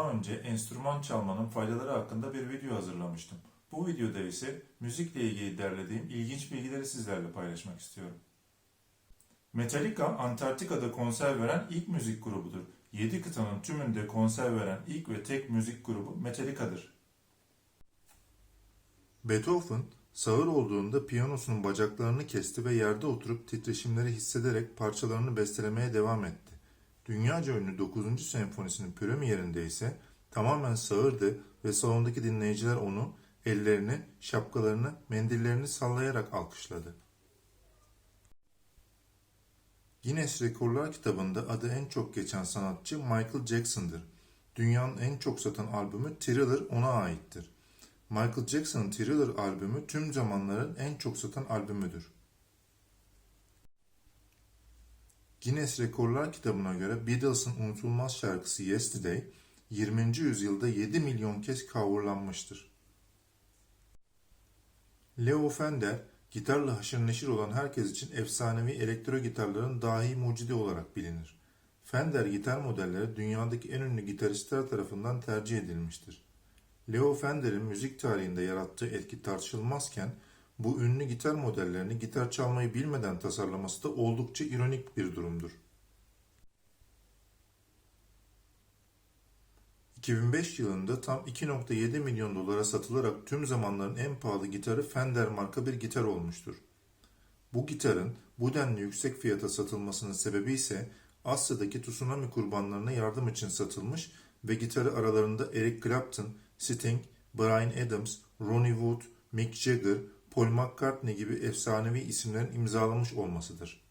Daha önce enstrüman çalmanın faydaları hakkında bir video hazırlamıştım. Bu videoda ise müzikle ilgili derlediğim ilginç bilgileri sizlerle paylaşmak istiyorum. Metallica, Antarktika'da konser veren ilk müzik grubudur. 7 kıtanın tümünde konser veren ilk ve tek müzik grubu Metallica'dır. Beethoven, sağır olduğunda piyanosunun bacaklarını kesti ve yerde oturup titreşimleri hissederek parçalarını bestelemeye devam etti. Dünyaca ünlü 9. senfonisinin premierinde ise tamamen sağırdı ve salondaki dinleyiciler onu ellerini, şapkalarını, mendillerini sallayarak alkışladı. Guinness Rekorlar kitabında adı en çok geçen sanatçı Michael Jackson'dır. Dünyanın en çok satan albümü Thriller ona aittir. Michael Jackson'ın Thriller albümü tüm zamanların en çok satan albümüdür. Guinness Rekorlar kitabına göre Beatles'ın unutulmaz şarkısı Yesterday 20. yüzyılda 7 milyon kez coverlanmıştır. Leo Fender, gitarla haşır neşir olan herkes için efsanevi elektro gitarların dahi mucidi olarak bilinir. Fender gitar modelleri dünyadaki en ünlü gitaristler tarafından tercih edilmiştir. Leo Fender'in müzik tarihinde yarattığı etki tartışılmazken bu ünlü gitar modellerini gitar çalmayı bilmeden tasarlaması da oldukça ironik bir durumdur. 2005 yılında tam 2.7 milyon dolara satılarak tüm zamanların en pahalı gitarı Fender marka bir gitar olmuştur. Bu gitarın bu denli yüksek fiyata satılmasının sebebi ise Asya'daki tsunami kurbanlarına yardım için satılmış ve gitarı aralarında Eric Clapton, Sting, Bryan Adams, Ronnie Wood, Mick Jagger, Paul McCartney gibi efsanevi isimlerin imzalamış olmasıdır.